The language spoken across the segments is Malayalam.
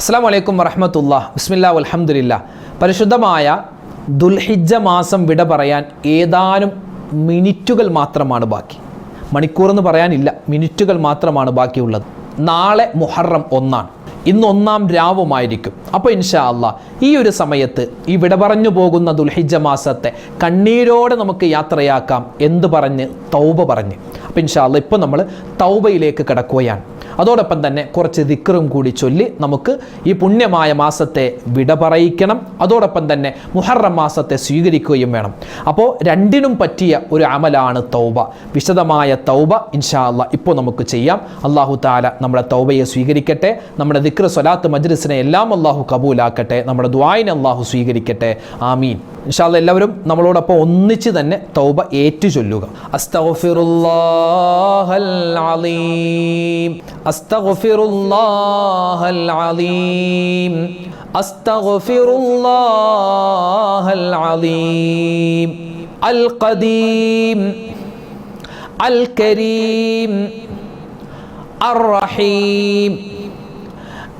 അസ്സാം വലൈക്കും വറഹമത്തുള്ള ബിസ്മില്ലാ അലഹമുല്ല പരിശുദ്ധമായ ദുൽഹിജ മാസം വിട പറയാൻ ഏതാനും മിനിറ്റുകൾ മാത്രമാണ് ബാക്കി. മണിക്കൂർ എന്ന് പറയാനില്ല മിനിറ്റുകൾ മാത്രമാണ് ബാക്കിയുള്ളത്. നാളെ മുഹറം ഒന്നാണ്. ഇന്ന് ഒന്നാം രാവുമായിരിക്കും. അപ്പോൾ ഇൻഷാ അല്ല ഈ ഒരു സമയത്ത് ഈ വിട പറഞ്ഞു പോകുന്ന ദുൽഹിജ മാസത്തെ കണ്ണീരോടെ നമുക്ക് യാത്രയാക്കാം. എന്ത് പറഞ്ഞ്? തൗബ പറഞ്ഞ്. അപ്പോൾ ഇൻഷാ അല്ല ഇപ്പോൾ നമ്മൾ തൗബയിലേക്ക് കിടക്കുകയാണ്. അതോടൊപ്പം തന്നെ കുറച്ച് ദിക്റും കൂടി ചൊല്ലി നമുക്ക് ഈ പുണ്യമായ മാസത്തെ വിട പറയിക്കണം. അതോടൊപ്പം തന്നെ മുഹറം മാസത്തെ സ്വീകരിക്കുകയും വേണം. അപ്പോൾ രണ്ടിനും പറ്റിയ ഒരു അമലാണ് തൗബ. വിശദമായ തൗബ ഇൻഷാ അല്ലാ ഇപ്പോൾ നമുക്ക് ചെയ്യാം. അള്ളാഹു താല നമ്മുടെ തൗബയെ സ്വീകരിക്കട്ടെ. നമ്മുടെ ദിക്ർ സ്വലാത്ത് മജ്ലിസിനെ എല്ലാം അള്ളാഹു കബൂലാക്കട്ടെ. നമ്മുടെ ദ്വായിനെ അള്ളാഹു സ്വീകരിക്കട്ടെ. ആമീൻ. ഇൻഷാല്ല എല്ലാവരും നമ്മളോടൊപ്പം ഒന്നിച്ച് തന്നെ തൗബ ഏറ്റു ചൊല്ലുക അസ്തഗ്ഫിറുല്ലാഹൽ അലീം അസ്തഗ്ഫിറുല്ലാഹൽ അലീം അസ്തഗ്ഫിറുല്ലാഹൽ അലീം അൽ ഖദീം അൽ കരീം الرحيم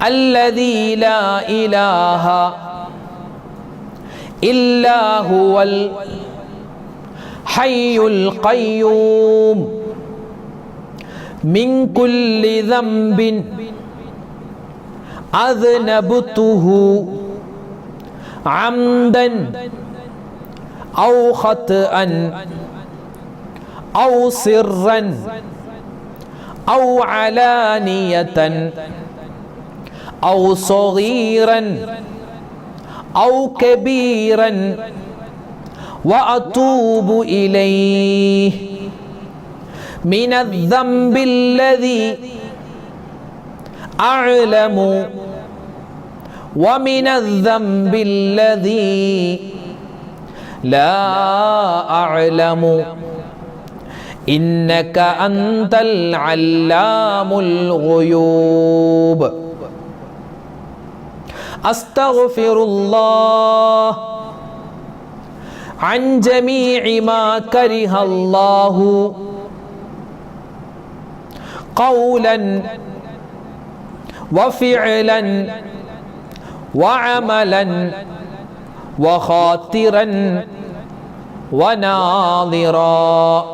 الذي لا إله إلا هو الحي القيوم من كل ذنب أذنبته عمدا أو خطأ أو سرا أو علانية أو صغيرا أو كبيرا وأتوب إليه من الذنب الذي أعلم ومن الذنب الذي لا أعلم. إنك أنت العلام الغيوب. أستغفر الله عن جميع ما كره الله قولا وفعلا وعملا وخاطرا وناظرا.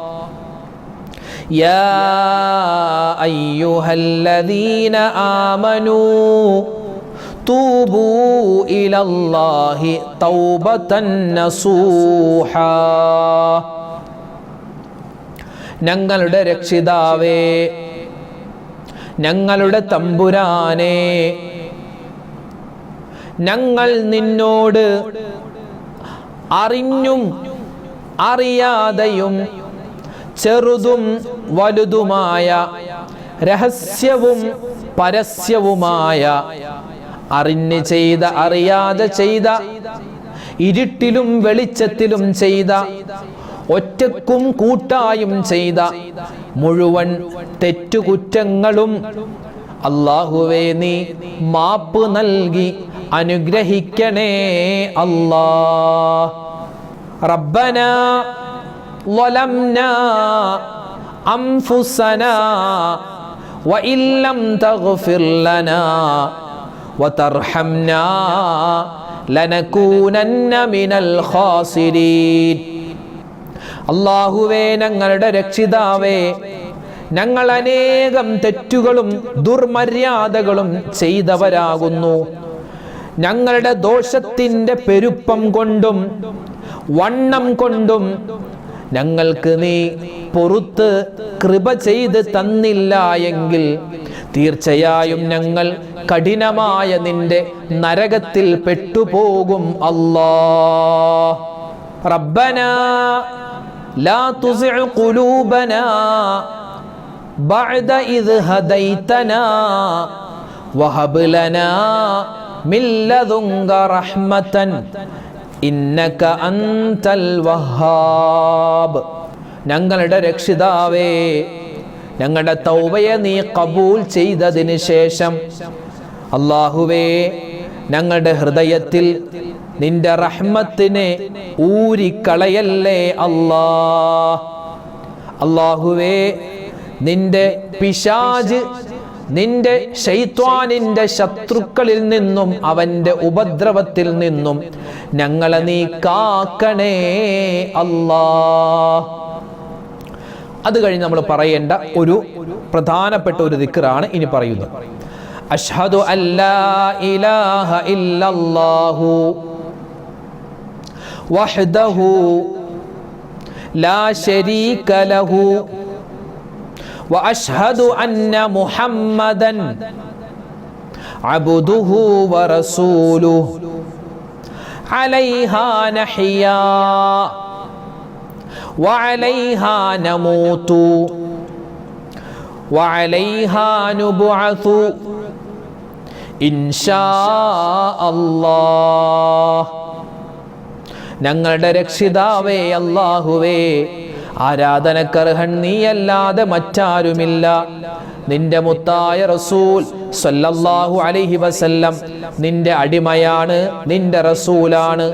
يا أيها الذين آمنوا തൂബൂ ഇലല്ലാഹി തൗബത്തൻ നസൂഹ. ഞങ്ങളുടെ രക്ഷിതാവേ ഞങ്ങളുടെ തമ്പുരാനെ ഞങ്ങൾ നിന്നോട് അറിഞ്ഞും അറിയാതെയും ചെറുതും വലുതുമായ രഹസ്യവും പരസ്യവുമായ അറിഞ്ഞ് ചെയ്ത അറിയാതെ ചെയ്ത ഇരുട്ടിലും വെളിച്ചത്തിലും ചെയ്ത ഒറ്റക്കും കൂട്ടായും ചെയ്ത മുഴുവൻ തെറ്റുകുറ്റങ്ങളും അള്ളാഹുവേ നീ മാപ്പ് നൽകി അനുഗ്രഹിക്കണേ അല്ലാ റബ്ബന ظلمنا أنفسنا وإن لم تغفر لنا وترحمنا لنكونن من الخاسرين അള്ളാഹുവേ ഞങ്ങളുടെ രക്ഷിതാവേ ഞങ്ങൾ അനേകം തെറ്റുകളും ദുർമര്യാദകളും ചെയ്തവരാകുന്നു ഞങ്ങളുടെ ദോഷത്തിൻ്റെ പെരുപ്പം കൊണ്ടും വണ്ണം കൊണ്ടും ഞങ്ങൾക്ക് നീ പൊറുത്ത് കൃപ ചെയ്ത് തന്നില്ല എങ്കിൽ തീർച്ചയായും ഞങ്ങൾ കഠിനമായ നിന്റെ നരകത്തിൽ പെട്ടുപോകും അല്ലാ. റബ്ബന ലാ തുസിഉ ഖുലൂബനാ ബഅദ ഇദ് ഹദൈതനാ വഹബ് ലനാ മിൻ ലദുങ്ക റഹ്മതൻ ഇന്നക അന്തൽ വഹാബ്. ഞങ്ങളുടെ രക്ഷിതാവേ ഞങ്ങളുടെ തൗബയെ നീ കബൂൽ ചെയ്തതിന് ശേഷം അള്ളാഹുവേ ഞങ്ങളുടെ ഹൃദയത്തിൽ നിന്റെ റഹ്മത്തിനെ ഊരിക്കളയല്ലേ അല്ലാ? അള്ളാഹുവേ നിന്റെ പിശാജ് നിന്റെ ഷെയ്ത്വാനിന്റെ ശത്രുക്കളിൽ നിന്നും അവന്റെ ഉപദ്രവത്തിൽ നിന്നും ഞങ്ങളെ നീ കാക്കണേ അല്ലാ. അത് കഴിഞ്ഞ് നമ്മൾ പറയേണ്ട ഒരു പ്രധാനപ്പെട്ട ഒരു ദിക്റാണ് ഇനി പറയുന്നത് അഷ്ഹദു അല്ലാ ഇലാഹ ഇല്ലല്ലാഹു വഹ്ദഹു ലാ ശരീക ലഹു واشهد ان محمدا عبده ورسوله عليها نحيا وعليها نموت وعليها نبعث إن شاء الله ഞങ്ങളുടെ രക്ഷിതാവേ അല്ലാഹുവേ ആരാധനക്കർഹൻ നീയല്ലാതെ മറ്റാരുമില്ല നിന്റെ മുത്തായ റസൂൽ സല്ലല്ലാഹു അലൈഹി വസല്ലം നിന്റെ അടിമയാണ് നിന്റെ റസൂലാണ്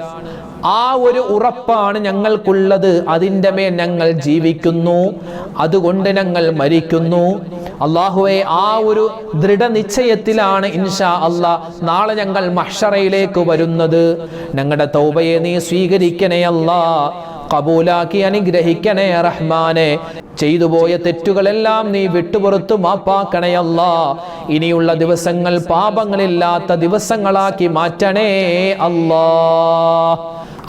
ആ ഒരു ഉറപ്പാണ് ഞങ്ങൾക്കുള്ളത്. അതിന്റെ മേൽ ഞങ്ങൾ ജീവിക്കുന്നു. അതുകൊണ്ട് ഞങ്ങൾ മരിക്കുന്നു. അള്ളാഹുവെ ആ ഒരു ദൃഢനിശ്ചയത്തിലാണ് ഇൻഷാ അള്ളാ നാളെ ഞങ്ങൾ മഷറയിലേക്ക് വരുന്നത്. ഞങ്ങളുടെ തൗബയെ നീ സ്വീകരിക്കണേ അല്ലാ കബൂലാക്കി അനുഗ്രഹിക്കണേ റഹ്മാനെ. ചെയ്തു പോയ തെറ്റുകളെല്ലാം നീ വിട്ടുപുറത്തു മാപ്പാക്കണയല്ല ഇനിയുള്ള ദിവസങ്ങൾ പാപങ്ങളില്ലാത്ത ദിവസങ്ങളാക്കി മാറ്റണേ അല്ലാ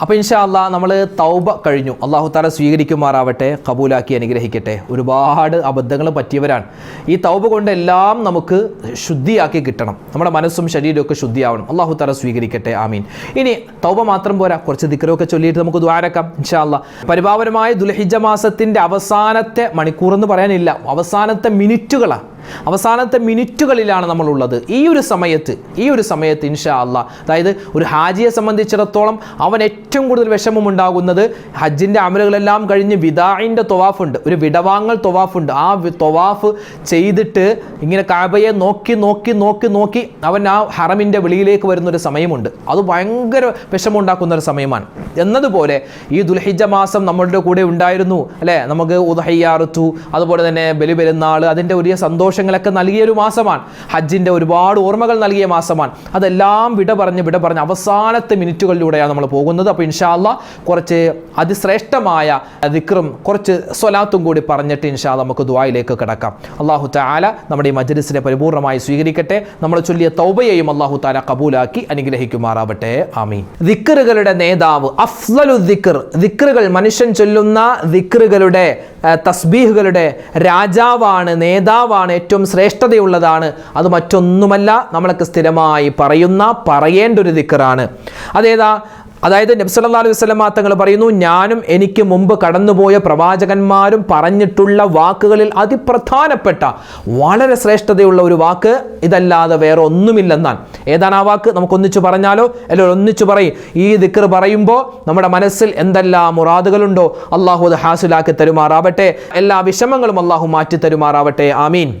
അപ്പൊ ഇൻഷാ അള്ളാ നമ്മൾ തൗബ കഴിഞ്ഞു. അള്ളാഹു താല സ്വീകരിക്കുമാറാവട്ടെ കബൂലാക്കി അനുഗ്രഹിക്കട്ടെ. ഒരുപാട് അബദ്ധങ്ങൾ പറ്റിയവരാണ്. ഈ തൗബ കൊണ്ട് എല്ലാം നമുക്ക് ശുദ്ധിയാക്കി കിട്ടണം. നമ്മുടെ മനസ്സും ശരീരമൊക്കെ ശുദ്ധിയാവണം. അള്ളാഹു താല സ്വീകരിക്കട്ടെ. ആമീൻ. ഇനി തൗബ മാത്രം പോരാ. കുറച്ച് ദിക്കറൊക്കെ ചൊല്ലിയിട്ട് നമുക്ക് ദ്വാരക്കാം ഇൻഷാ അല്ലാ. പരിപാവനമായ ദുൽഹിജ മാസത്തിന്റെ അവസാനത്തെ മണിക്കൂർ എന്ന് പറയാനില്ല. അവസാനത്തെ മിനിറ്റുകളാണ് അവസാനത്തെ മിനിറ്റുകളിലാണ് നമ്മളുള്ളത്. ഈ ഒരു സമയത്ത് ഈ ഒരു സമയത്ത് ഇൻഷാ അല്ല. അതായത് ഒരു ഹാജിയെ സംബന്ധിച്ചിടത്തോളം അവൻ ഏറ്റവും കൂടുതൽ വിഷമമുണ്ടാകുന്നത് ഹജ്ജിന്റെ അമലുകളെല്ലാം കഴിഞ്ഞ് വിദായിന്റെ തൊവാഫുണ്ട്. ഒരു വിടവാങ്ങൽ തൊവാഫുണ്ട്. ആ തൊവാഫ് ചെയ്തിട്ട് ഇങ്ങനെ കാബയെ നോക്കി നോക്കി നോക്കി നോക്കി അവൻ ആ ഹറമിന്റെ വെളിയിലേക്ക് വരുന്നൊരു സമയമുണ്ട്. അത് ഭയങ്കര വിഷമമുണ്ടാക്കുന്ന ഒരു സമയമാണ്. എന്നതുപോലെ ഈ ദുൽഹിജ മാസം നമ്മളുടെ കൂടെ ഉണ്ടായിരുന്നു. അല്ലേ? നമുക്ക് ഉദഹയ്യാറുത്തു അതുപോലെ തന്നെ ബലിപെരുന്നാൾ പെരുന്നാൾ ഒരു വലിയ സന്തോഷങ്ങളൊക്കെ നൽകിയ ഒരു മാസമാണ്. ഹജ്ജിന്റെ ഒരുപാട് ഓർമ്മകൾ നൽകിയ മാസമാണ്. അതെല്ലാം വിട പറഞ്ഞ് വിട പറഞ്ഞ് അവസാനത്തെ മിനിറ്റുകളിലൂടെയാണ് നമ്മൾ പോകുന്നത്. അപ്പോൾ ഇൻഷാല്ല കുറച്ച് അതിശ്രേഷ്ഠമായ ദിക്റും കുറച്ച് സ്വലാത്തും കൂടി പറഞ്ഞിട്ട് ഇൻഷാല്ല നമുക്ക് ദുബായിലേക്ക് കിടക്കാം. അള്ളാഹു താല നമ്മുടെ ഈ മജ്ലിസിനെ പരിപൂർണമായി സ്വീകരിക്കട്ടെ. നമ്മൾ ചൊല്ലിയ തൗബയെയും അള്ളാഹു താല കബൂലാക്കി അനുഗ്രഹിക്കുമാറാവട്ടെ. ആമീൻ. ദിക്റുകളുടെ നേതാവ് അഫ്ലലു ദിക്കർ ദിക്റുകൾ മനുഷ്യൻ ചൊല്ലുന്ന ദിക്കറുകളുടെ തസ്ബീഹുകളുടെ രാജാവാണ് നേതാവാണ് ഏറ്റവും ശ്രേഷ്ഠതയുള്ളതാണ്. അത് മറ്റൊന്നുമല്ല നമ്മൾക്ക് സ്ഥിരമായി പറയുന്ന പറയേണ്ട ഒരു ദിക്കറാണ്. അതേതാ? അതായത് നബ്സല്ലാ അലൈഹി വസ്ലമ തങ്ങൾ പറയുന്നു ഞാനും എനിക്ക് മുമ്പ് കടന്നുപോയ പ്രവാചകന്മാരും പറഞ്ഞിട്ടുള്ള വാക്കുകളിൽ അതിപ്രധാനപ്പെട്ട വളരെ ശ്രേഷ്ഠതയുള്ള ഒരു വാക്ക് ഇതല്ലാതെ വേറെ ഒന്നുമില്ലെന്നാണ് ഏതാണ് ആ വാക്ക്? നമുക്കൊന്നിച്ചു പറഞ്ഞാലോ? അല്ലെങ്കിൽ ഒന്നിച്ചു പറയും. ഈ ദിക്കർ പറയുമ്പോൾ നമ്മുടെ മനസ്സിൽ എന്തെല്ലാം മുറാദുകളുണ്ടോ? അള്ളാഹു അത് ഹാസിലാക്കി തരുമാറാവട്ടെ. എല്ലാ വിഷമങ്ങളും അള്ളാഹു മാറ്റി തരുമാറാവട്ടെ ആമീൻ.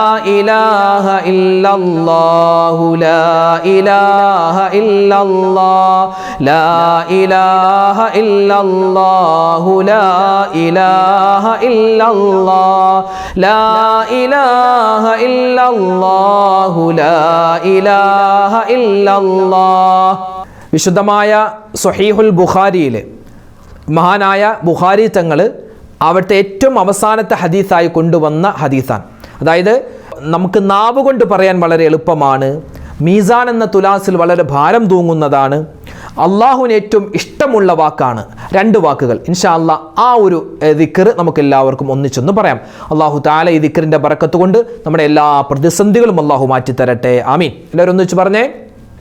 ഇലാഹ ഇല്ലല്ലാഹു ലാ ഇലാഹ ഇല്ലല്ലാഹ് ലാ ഇലാഹ ഇല്ലല്ലാഹു ലാ ഇലാഹ ഇല്ലല്ലാഹ് ലാ ഇലാഹ ഇല്ലല്ലാഹു ലാ ഇലാഹ ഇല്ലല്ലാഹ്. വിശുദ്ധമായ സൊഹീഹുൽ ബുഖാരിയിലെ മഹാനായ ബുഖാരി തങ്ങൾ അവിടുത്തെ ഏറ്റവും അവസാനത്തെ ഹദീസായി കൊണ്ടുവന്ന ഹദീസാണ്. അതായത് നമുക്ക് നാവ് കൊണ്ട് പറയാൻ വളരെ എളുപ്പമാണ്. മീസാൻ എന്ന തുലാസിൽ വളരെ ഭാരം തൂങ്ങുന്നതാണ്. അള്ളാഹുവിന് ഏറ്റവും ഇഷ്ടമുള്ള വാക്കാണ് രണ്ട് വാക്കുകൾ. ഇൻഷാ അല്ലാ ആ ഒരു ദിക്കർ നമുക്ക് എല്ലാവർക്കും ഒന്നിച്ചൊന്ന് പറയാം. അള്ളാഹു താല ഈ ദിക്കറിന്റെ ബറക്കത്ത് കൊണ്ട് നമ്മുടെ എല്ലാ പ്രതിസന്ധികളും അള്ളാഹു മാറ്റിത്തരട്ടെ. ആമീൻ. എല്ലാവരും ഒന്നിച്ച് പറഞ്ഞേ.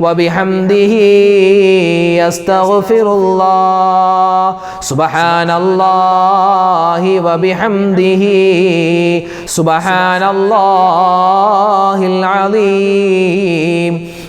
وبحمده يستغفر الله. سبحان الله وبحمده. سبحان الله العظيم.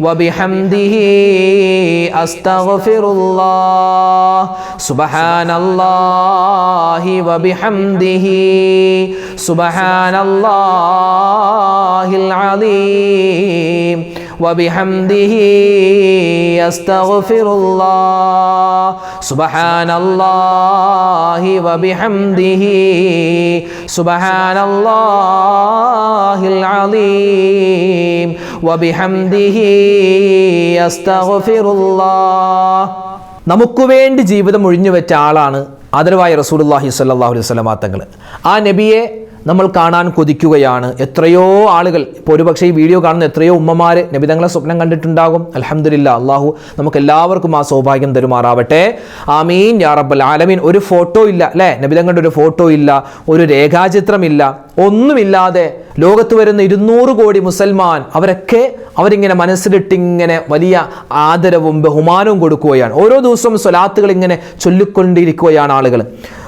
وبحمده أستغفر الله سبحان الله وبحمده سبحان الله العظيم. وبحمده يستغفر الله سبحان الله وبحمده سبحان الله العظيم وبحمده يستغفر الله നമുക്ക് വേണ്ടി ജീവിതം ഒഴിഞ്ഞു വെച്ച ആളാണ് ആദരവായ റസൂലുള്ളാഹി സ്വല്ലല്ലാഹു അലൈഹി വസല്ലമ തങ്ങൾ ആ നബിയെ നമ്മൾ കാണാൻ കൊതിക്കുകയാണ്. എത്രയോ ആളുകൾ ഇപ്പോൾ ഒരുപക്ഷെ ഈ വീഡിയോ കാണുന്ന എത്രയോ ഉമ്മമാർ നബിതങ്ങളെ സ്വപ്നം കണ്ടിട്ടുണ്ടാകും. അലഹമില്ല അള്ളാഹു നമുക്ക് എല്ലാവർക്കും ആ സൗഭാഗ്യം തരുമാറാവട്ടെ. ആമീൻ യാ റബ്ബൽ ആലമീൻ. ഒരു ഫോട്ടോ ഇല്ല അല്ലേ? നബിതങ്ങളുടെ ഒരു ഫോട്ടോ ഇല്ല ഒരു രേഖാചിത്രമില്ല ഒന്നുമില്ലാതെ ലോകത്ത് വരുന്ന ഇരുന്നൂറ് കോടി മുസൽമാൻ അവരൊക്കെ അവരിങ്ങനെ മനസ്സിലിട്ടിങ്ങനെ വലിയ ആദരവും ബഹുമാനവും കൊടുക്കുകയാണ്. ഓരോ ദിവസവും സ്വലാത്തുകൾ ഇങ്ങനെ ചൊല്ലിക്കൊണ്ടിരിക്കുകയാണ് ആളുകൾ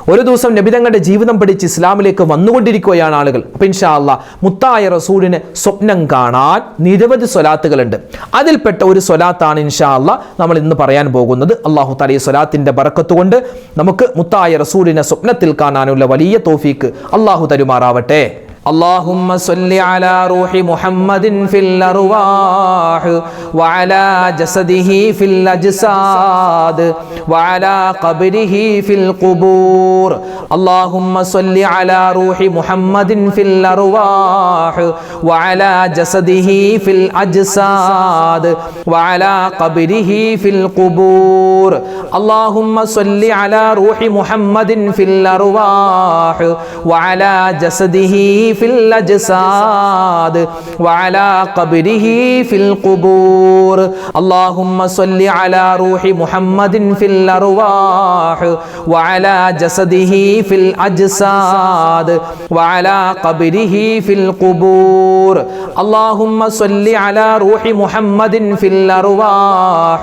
ഒരു ദിവസം നബിതങ്ങളുടെ ജീവിതം പഠിച്ച് ഇസ്ലാമിലേക്ക് വന്നുകൊണ്ടിരിക്കുകയാണ് ആളുകൾ. അപ്പം ഇൻഷാ അല്ലാ മുത്തായ റസൂലിന് സ്വപ്നം കാണാൻ നിരവധി സ്വലാത്തുകളുണ്ട്. അതിൽപ്പെട്ട ഒരു സ്വലാത്താണ് ഇൻഷാ അല്ലാ നമ്മൾ ഇന്ന് പറയാൻ പോകുന്നത്. അള്ളാഹു തല സ്വലാത്തിന്റെ ബറക്കത്ത് കൊണ്ട് നമുക്ക് മുത്തായ റസൂലിനെ സ്വപ്നത്തിൽ കാണാനുള്ള വലിയ തോഫീക്ക് അള്ളാഹു തരുമാറാവട്ടെ. اللهم صل على روح محمد في الأرواح وعلى جسده في الأجساد وعلى قبره في القبور. اللهم صل على روح محمد في الأرواح وعلى جسده في الأجساد وعلى قبره في القبور. اللهم صل على روح محمد في الأرواح وعلى جسده في الأجساد وعلى قبره في القبور. اللهم صل على روح محمد في الأرواح وعلى جسده في الأجساد وعلى قبره في القبور. اللهم صل على روح محمد في الأرواح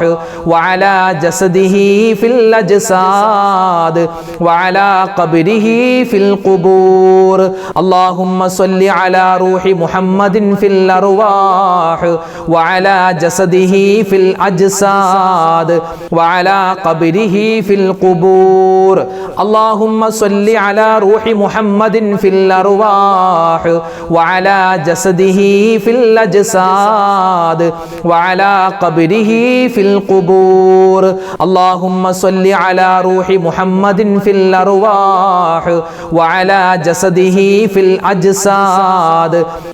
وعلى جسده في الأجساد وعلى قبره في القبور. اللهم صل على روح محمد في الأرواح وعلى جسده في الأجساد وعلى قبره في القبور. اللهم صل على روح محمد في الأرواح وعلى جسده في الأجساد وعلى قبره في القبور. اللهم صل على روح محمد في الأرواح وعلى جسده في الأجساد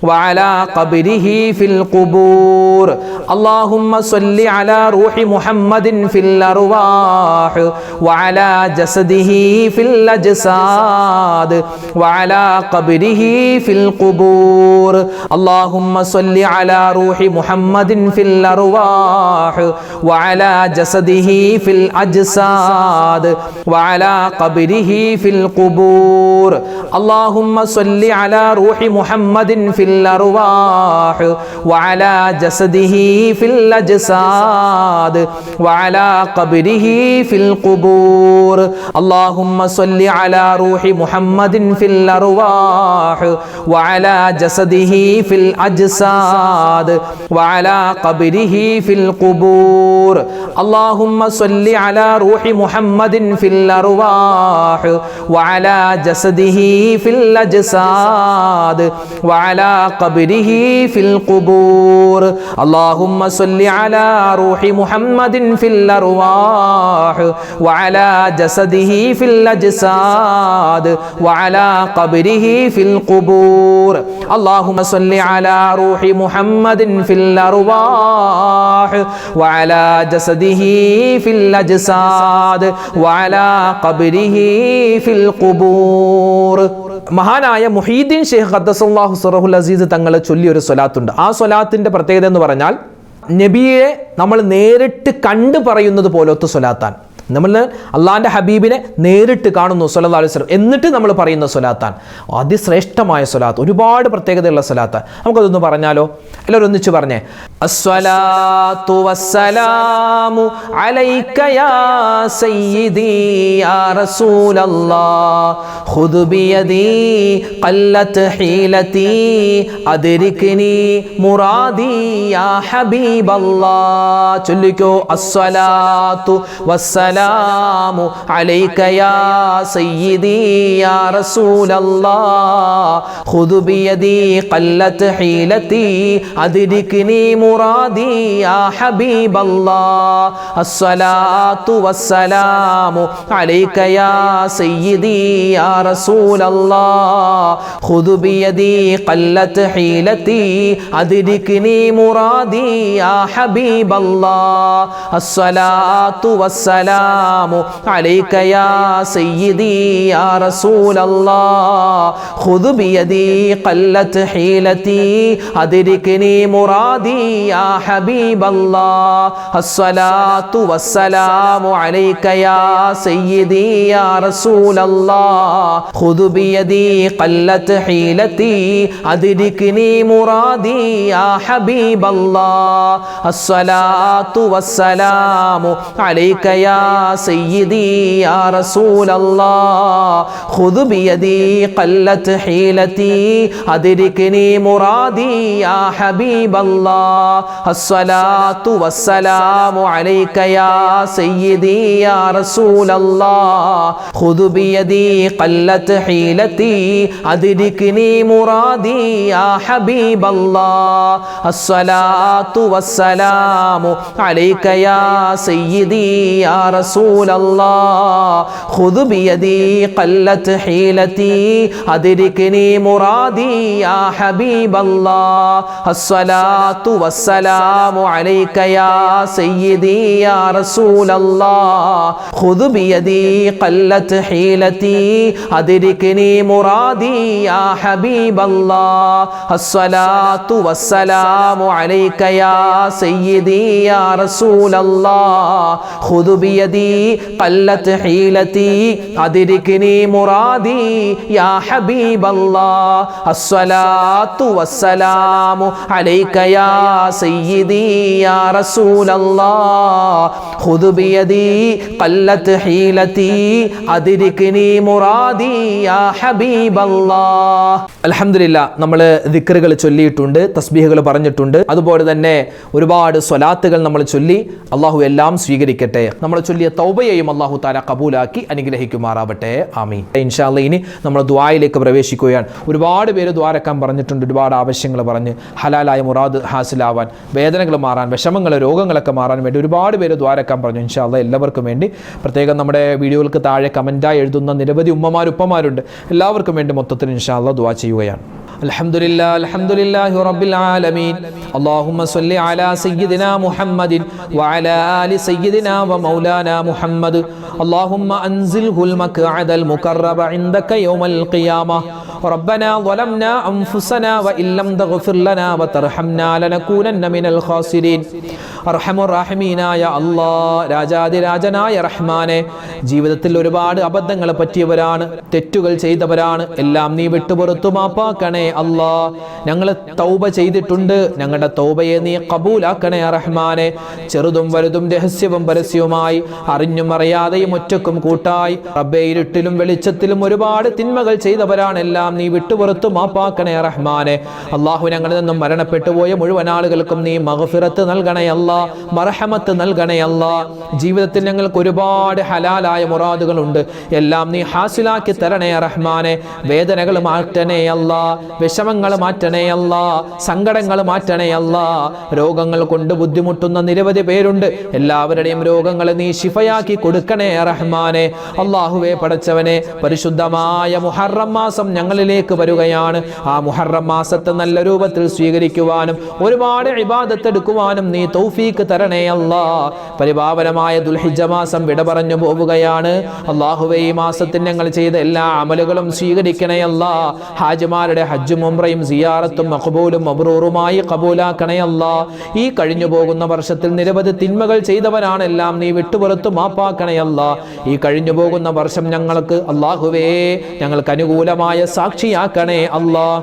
وعلى قبره في القبور. اللهم صل على روح محمد في الأرواح وعلى جسده في الأجساد وعلى قبره في القبور. اللهم صل على روح محمد في الأرواح وعلى جسده في الأجساد وعلى قبره في القبور. اللهم صل على روح محمد في الأرواح وعلى جسده في الأجساد وعلى قبره في القبور اللهم صل على روح محمد في الأرواح وعلى جسده في الأجساد وعلى قبره في القبور اللهم صل على روح محمد في الأرواح وعلى جسده في الأجساد وعلى قبره في القبور. اللهم صل على روح محمد في الأرواح وعلى جسده في الأجساد وعلى قبره في القبور. اللهم صل على روح محمد في الأرواح وعلى جسده في الأجساد وعلى قبره في القبور. മഹാനായ മുഹീദ്ദീൻ ഷെയ്ഖ് ഖദ്ദസല്ലാഹു സുറഹുൽ അസീസ് തങ്ങളെ ചൊല്ലിയ ഒരു സ്വലാത്തുണ്ട്. ആ സ്വലാത്തിന്റെ പ്രത്യേകത എന്ന് പറഞ്ഞാൽ നബിയെ നമ്മൾ നേരിട്ട് കണ്ടു പറയുന്നത് പോലത്തെ സ്വലാത്താൻ നമ്മൾ അള്ളാഹിന്റെ ഹബീബിനെ നേരിട്ട് കാണുന്നു സല്ലല്ലാഹു അലൈഹി വസല്ലം. എന്നിട്ട് നമ്മൾ പറയുന്ന സ്വലാത്താൻ അതിശ്രേഷ്ഠമായ സ്വലാത്ത്. ഒരുപാട് പ്രത്യേകതയുള്ള സ്വലാത്താൻ നമുക്കതൊന്ന് പറഞ്ഞാലോ? എല്ലാവരും ഒന്നിച്ച് പറഞ്ഞേ. അസ്വലാത്തു വസ്സലാമു അലൈക യാ സയ്യിദി യാ റസൂലല്ലാഹ് ഖുദ് ബിയദി ഖല്ലത് ഹീലതി അദ്രിക്നി മുറാദി യാ ഹബീബല്ലാഹ് ചൊല്ലിക്കോ അസ്വലാത്തു വസ്സലാമു അലൈക യാ സയ്യിദി യാ റസൂലല്ലാഹ് ഖുദ് ബിയദി ഖല്ലത് ഹീലതി അദ്രിക്നി മുറാദി യാ ഹബീബല്ലാഹ്. അസ്സലാത്തു വസ്സലാമു അലൈക യാ സയ്യിദി യാ റസൂലല്ലാഹ്. ഖുദ് ബിയദി ഖല്ലത് ഹീലതി അദ്രിക്നി മുറാദി യാ ഹബീബല്ലാഹ്. അസ്സലാത്തു വസ്സലാമു അലൈക യാ സയ്യിദി യാ റസൂലല്ലാഹ്. ഖുദ് ബിയദി ഖല്ലത് ഹീലതി അദ്രിക്നി മുറാദി യാ ഹബീബല്ലാഹ് അസ്സലാത്തു വസ്സലാമു അലൈക യാ സയ്യിദി യാ റസൂലല്ലാഹ് ഖുദ് ബിയദി ഖല്ലത് ഹീലതി അദ്രിക്നി മുറാദി യാ ഹബീബല്ലാഹ് അസ്സലാത്തു വസ്സലാമു അലൈക യാ സയ്യിദി യാ റസൂലല്ലാഹ് ഖുദ് ബിയദി ഖല്ലത് ഹീലതി അദ്രിക്നി മുറാദി യാ ഹബീബല്ലാഹ് الصلاة والسلام عليك يا سيدي يا رسول الله. خذ بيدي قلت حيلتي أدركني مرادي يا حبيب الله. الصلاة والسلام عليك يا سيدي يا رسول الله. خذ بيدي قلت حيلتي أدركني مرادي يا حبيب الله. الصلاة والسلام عليك يا سيدي يا رسول الله خذ بيدي قلت حيلتي أدركني مرادي يا حبيب الله الصلاة والسلام عليك يا سيدي يا رسول الله خذ بيدي قلت حيلتي أدركني مرادي يا حبيب الله الصلاة والسلام عليك يا سيدي يا رسول الله خذ بيدي قلت حيلتي أدركني مرادي يا حبيب الله الحمد لله നമ്മൾ ദിക്കറുകൾ ചൊല്ലിയിട്ടുണ്ട് തസ്ബീഹുകൾ പറഞ്ഞിട്ടുണ്ട് അതുപോലെ തന്നെ ഒരുപാട് സ്വലാത്തുകൾ നമ്മൾ ചൊല്ലി അള്ളാഹു എല്ലാം സ്വീകരിക്കട്ടെ നമ്മൾ ചൊല്ലിയ തൗബയെയും അള്ളാഹു താല കബൂലാക്കി അനുഗ്രഹിക്കുമാറാവട്ടെ ആമി ഇൻഷാല്ല ഇനി നമ്മൾ ദ്വായിലേക്ക് പ്രവേശിക്കുകയാണ് ഒരുപാട് പേര് ദ്വാരക്കാൻ പറഞ്ഞിട്ടുണ്ട് ഒരുപാട് ആവശ്യങ്ങൾ പറഞ്ഞ് ഹലാലായ മുറാദ് ഹാസിലാവാൻ വേദനകൾ മാറാൻ വിഷമങ്ങൾ രോഗങ്ങളൊക്കെ മാറാൻ വേണ്ടി ഒരുപാട് പേര് ദ്വാരക്കാൻ പറഞ്ഞു. ഇൻഷാല്ല എല്ലാവർക്കും വേണ്ടി. പ്രത്യേകം നമ്മുടെ വീഡിയോകൾക്ക് താഴെ കമന്റായി എഴുതുന്ന നിരവധി ഉമ്മമാരുപ്പമാരുണ്ട് എല്ലാവർക്കും വേണ്ടി മൊത്തത്തിൽ ഇൻഷാല്ല ദ്വാ ചെയ്യുകയാണ്. الحمد لله الحمد لله رب العالمين اللهم صل على سيدنا محمد وعلى آل سيدنا ومولانا محمد اللهم أنزله المقعد المقرب عندك يوم القيامة ربنا ظلمنا أنفسنا وإن لم تغفر لنا وترحمنا لنكونن من الخاسرين അർഹമുറാഹിമീനായ അള്ളാ രാജാതിരാജനായ റഹ്മാനെ ജീവിതത്തിൽ ഒരുപാട് അബദ്ധങ്ങൾ പറ്റിയവരാണ് തെറ്റുകൾ ചെയ്തവരാണ് എല്ലാം നീ വിട്ടുപുറത്തു മാപ്പാക്കണേ അള്ളാ ഞങ്ങൾ തൗബ ചെയ്തിട്ടുണ്ട്. ഞങ്ങളുടെ തൗബയെ നീ കബൂലാക്കണേ റഹ്മാനെ. ചെറുതും വലുതും രഹസ്യവും പരസ്യവുമായി അറിഞ്ഞും അറിയാതെയും ഒറ്റക്കും കൂട്ടായി റബ്ബെ ഇരുട്ടിലും വെളിച്ചത്തിലും ഒരുപാട് തിന്മകൾ ചെയ്തവരാണെല്ലാം നീ വിട്ടുപുറത്തു മാപ്പാക്കണേ റഹ്മാനെ. അള്ളാഹു ഞങ്ങളിൽ നിന്നും മരണപ്പെട്ടു പോയ മുഴുവൻ ആളുകൾക്കും നീ മഹഫിറത്ത് നൽകണേ അല്ലാ മറഹമത്ത് നൽകണേ അല്ലാ. ജീവിതത്തിൽ ഞങ്ങൾക്ക് ഒരുപാട് ഹലാലായ മുറാദുകളുണ്ട്. എല്ലാം നീ ഹാസിലാക്കി തരണേ റഹ്മാനെ. വേദനകൾ മാറ്റണേ അല്ലാ. വിഷമങ്ങൾ മാറ്റണേ അല്ല സങ്കടങ്ങൾ മാറ്റണേ അല്ല. രോഗങ്ങൾ കൊണ്ട് ബുദ്ധിമുട്ടുന്ന നിരവധി പേരുണ്ട്. എല്ലാവരുടെയും രോഗങ്ങൾ നീ ശിഫയാക്കി കൊടുക്കണേ റഹ്മാനെ. അള്ളാഹുവെ പടച്ചവനെ പരിശുദ്ധമായ മുഹറം മാസം ഞങ്ങളിലേക്ക് വരികയാണ്. ആ മുഹറം മാസത്തെ നല്ല രൂപത്തിൽ സ്വീകരിക്കുവാനും ഒരുപാട് ഇബാദത്ത് എടുക്കുവാനും നീ തൗഫീക്ക് തരണേ അല്ല. പരിപാവനമായ ദുൽഹിജ മാസം വിട പറഞ്ഞു പോവുകയാണ്. അള്ളാഹുവെ ഈ മാസത്തിൽ ഞങ്ങൾ ചെയ്ത എല്ലാ അമലുകളും സ്വീകരിക്കണേ അല്ല. ഹാജിമാരുടെ ഹജ്ജും ഉംറയും സിയാറത്തും മഖബൂലും മബ്രൂറുമായി കബൂലാക്കണേ അല്ലാ. ഈ കഴിഞ്ഞു പോകുന്ന വർഷത്തിൽ നിരവധി തിന്മകൾ ചെയ്തവരാണെല്ലാം നീ വിട്ടുപുറത്തു മാപ്പാക്കണേ അല്ലാ. ഈ കഴിഞ്ഞു പോകുന്ന വർഷം ഞങ്ങൾക്ക് അള്ളാഹുവേ ഞങ്ങൾക്ക് അനുകൂലമായ സാക്ഷിയാക്കണേ അല്ലാ.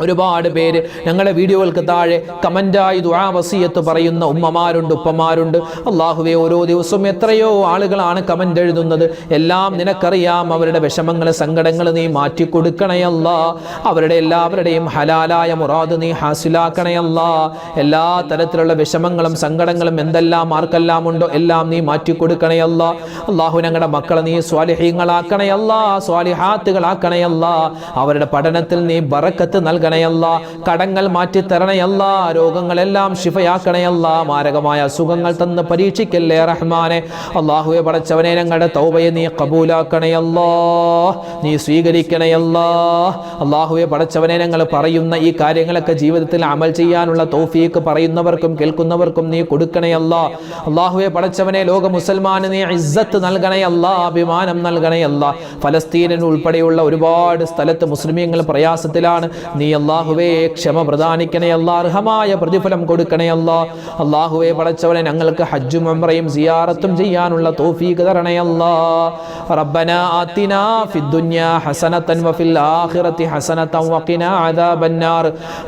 ഒരുപാട് പേര് ഞങ്ങളുടെ വീഡിയോകൾക്ക് താഴെ കമന്റായി ദുആ വസിയത്ത് പറയുന്ന ഉമ്മമാരുണ്ട് ഉപ്പമാരുണ്ട്. അള്ളാഹുവെ ഓരോ ദിവസവും എത്രയോ ആളുകളാണ് കമന്റ് എഴുതുന്നത്. എല്ലാം നിനക്കറിയാം അവരുടെ വിഷമങ്ങൾ സങ്കടങ്ങൾ നീ മാറ്റി കൊടുക്കണയല്ല അവരുടെ എല്ലാവരുടെയും ഹലാലായ മുറാദ് നീ ഹാസിലാക്കണയല്ല എല്ലാ തരത്തിലുള്ള വിഷമങ്ങളും സങ്കടങ്ങളും എന്തെല്ലാം ആർക്കെല്ലാം ഉണ്ടോ എല്ലാം നീ മാറ്റി കൊടുക്കണയല്ല അള്ളാഹു ഞങ്ങളുടെ മക്കളെ നീ സ്വാലിഹീങ്ങളാക്കണയല്ല സ്വാലിഹാത്തുകളാക്കണയല്ല അവരുടെ പഠനത്തിൽ നീ ബറക്കത്ത് നൽകണയല്ല കടങ്ങൾ മാറ്റി തരണയല്ല രോഗങ്ങളെല്ലാം ശിഫയാക്കണയല്ല മാരകമായ അസുഖങ്ങൾ തന്ന് പരീക്ഷിക്കല്ലേ റഹ്മാനെ. അള്ളാഹുവെ പടച്ചവനെ ഞങ്ങളുടെ തൗബയെ നീ കബൂലാക്കണയല്ലോ നീ സ്വീകരിക്കണയല്ലോ അള്ളാഹുവെ പടച്ചവനെ ഞങ്ങൾ പറയുന്ന ഈ കാര്യങ്ങളൊക്കെ ജീവിതത്തിൽ അമൽ ചെയ്യാനുള്ള തോഫിയേക്ക് പറയുന്നവർക്കും കേൾക്കുന്നവർക്കും നീ കൊടുക്കണയല്ല അള്ളാഹുവെ പടച്ചവനെ ലോക മുസൽമാന് നീ ഇസ്സത്ത് നൽകണയല്ല അഭിമാനം നൽകണയല്ല ഫലസ്തീനൻ ഉൾപ്പെടെയുള്ള ഒരുപാട് സ്ഥലത്ത് മുസ്ലിമീങ്ങൾ പ്രയാസത്തിലാണ്. നീ അള്ളാഹുവേ ക്ഷമ പ്രദാനിക്കണയല്ല അർഹമായ പ്രതിഫലം കൊടുക്കണയല്ല അള്ളാഹുവെ പടച്ചവനെ ഞങ്ങൾക്ക് ഹജ്ജും അമ്രയും സിയാറത്തും ചെയ്യാനുള്ള തോഫീക്ക് തരണയല്ല റബ്ബന ആതിനാ ഫിദ്ദുനിയാ ഹസനതൻ വഫിൽ ആഖിറത്തി ഹസനതൻ വഖിന وقنا عذاب النار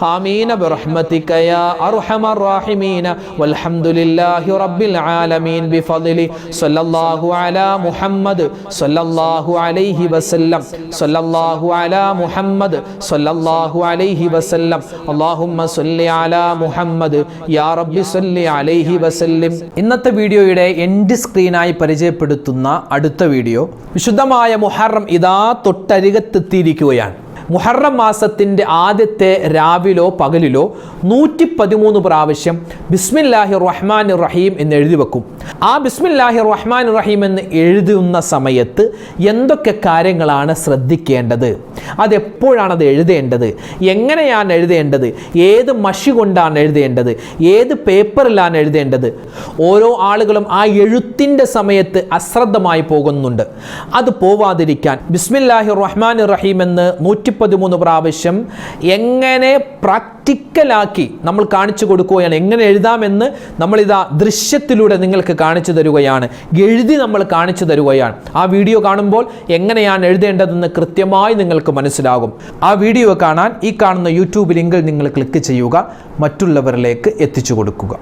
آمين برحمتك يا أرحم الراحمين والحمد لله رب العالمين بفضل صلى الله على محمد صلى الله عليه وسلم صلى الله على محمد صلى الله عليه وسلم اللهم صل على محمد يا رب صل عليه وسلم ഇന്നത്തെ വീഡിയോയുടെ എൻഡ് സ്ക്രീനായി പരിചയപ്പെടുത്തുന്ന അടുത്ത വീഡിയോ വിശുദ്ധമായ മുഹറം ഇതാ തൊട്ടരികത്തെത്തിയിരിക്കുകയാണ് മുഹറം മാസത്തിന്റെ ആദ്യത്തെ രാവിലോ പകലിലോ നൂറ്റി പതിമൂന്ന് പ്രാവശ്യം ബിസ്മില്ലാഹി റഹ്മാൻ റഹീം എന്ന് എഴുതി വെക്കും. ആ ബിസ്മില്ലാഹി റഹ്മാൻ റഹീം എന്ന് എഴുതുന്ന സമയത്ത് എന്തൊക്കെ കാര്യങ്ങളാണ് ശ്രദ്ധിക്കേണ്ടത്? അതെപ്പോഴാണ് അത് എഴുതേണ്ടത്? എങ്ങനെയാണ് എഴുതേണ്ടത്? ഏത് മഷി കൊണ്ടാണ് എഴുതേണ്ടത്? ഏത് പേപ്പറിലാണ് എഴുതേണ്ടത്? ഓരോ ആളുകളും ആ എഴുത്തിന്റെ സമയത്ത് അശ്രദ്ധമായി പോകുന്നുണ്ട്. അത് പോവാതിരിക്കാൻ ബിസ്മില്ലാഹി റഹ്മാൻ റഹീം എന്ന് നൂറ്റി പതിമൂന്ന് പ്രാവശ്യം എങ്ങനെ പ്രാക്ടിക്കലാക്കി നമ്മൾ കാണിച്ചു കൊടുക്കുകയാണ് എങ്ങനെ എഴുതാമെന്ന് നമ്മളിതാ ദൃശ്യത്തിലൂടെ നിങ്ങൾക്ക് കാണിച്ചു തരുകയാണ് എഴുതി നമ്മൾ കാണിച്ചു തരുകയാണ്. ആ വീഡിയോ കാണുമ്പോൾ എങ്ങനെയാണ് എഴുതേണ്ടതെന്ന് കൃത്യമായി നിങ്ങൾക്ക് മനസ്സിലാകും. ആ വീഡിയോ കാണാൻ ഈ കാണുന്ന യൂട്യൂബ് ലിങ്കിൽ നിങ്ങൾ ക്ലിക്ക് ചെയ്യുക മറ്റുള്ളവരിലേക്ക് എത്തിച്ചു കൊടുക്കുക.